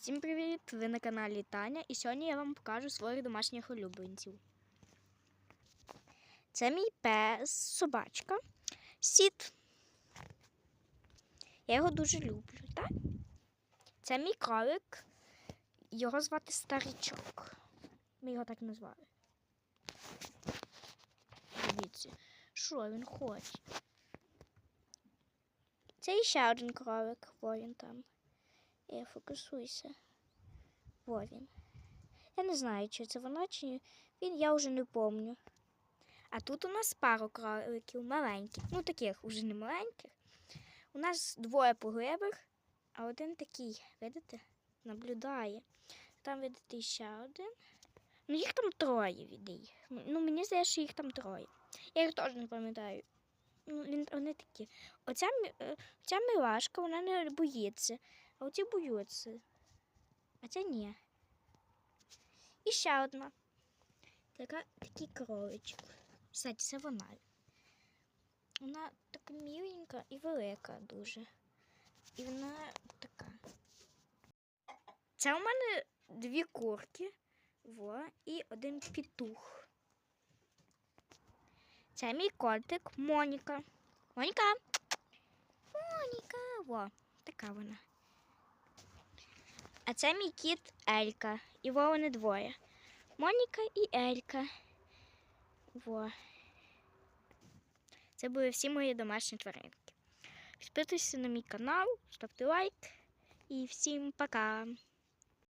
Всім привіт! Ви на каналі Таня, і сьогодні я вам покажу своїх домашніх улюбленців. Це мій пес, собачка, сіт. Я його дуже люблю, так? Це мій кролик. Його звати Старичок. Ми його так назвали. Дивіться, що він хоче. Це ще один кролик, во він там. Е, фокусуйся. Во він. Я не знаю, чи це вона, чи він, я вже не помню. А тут у нас пару кроликів маленьких. Ну, таких уже не маленьких. У нас двоє погребих, а один такий, видите, наблюдає. Там, видите, ще один. Ну, їх там троє відей. Ну, мені здається, що їх там троє. Я їх теж не пам'ятаю. Ну, вони такі. Оця, мі- е, милашка, вона не боїться. А оці боються. А ця ні. І ще одна. Така, такий. Кстати, це вона. Вона така міленька і велика дуже. І вона така. Це у мене дві курки. Во, і один петух. Це мій котик Моніка. Моніка. Моніка. Во, така вона. А це мій кіт Елька. Його вони двоє. Моніка і Елька. Во. Це були всі мої домашні тваринки. Підписуйтесь на мій канал, ставте лайк і всім пока!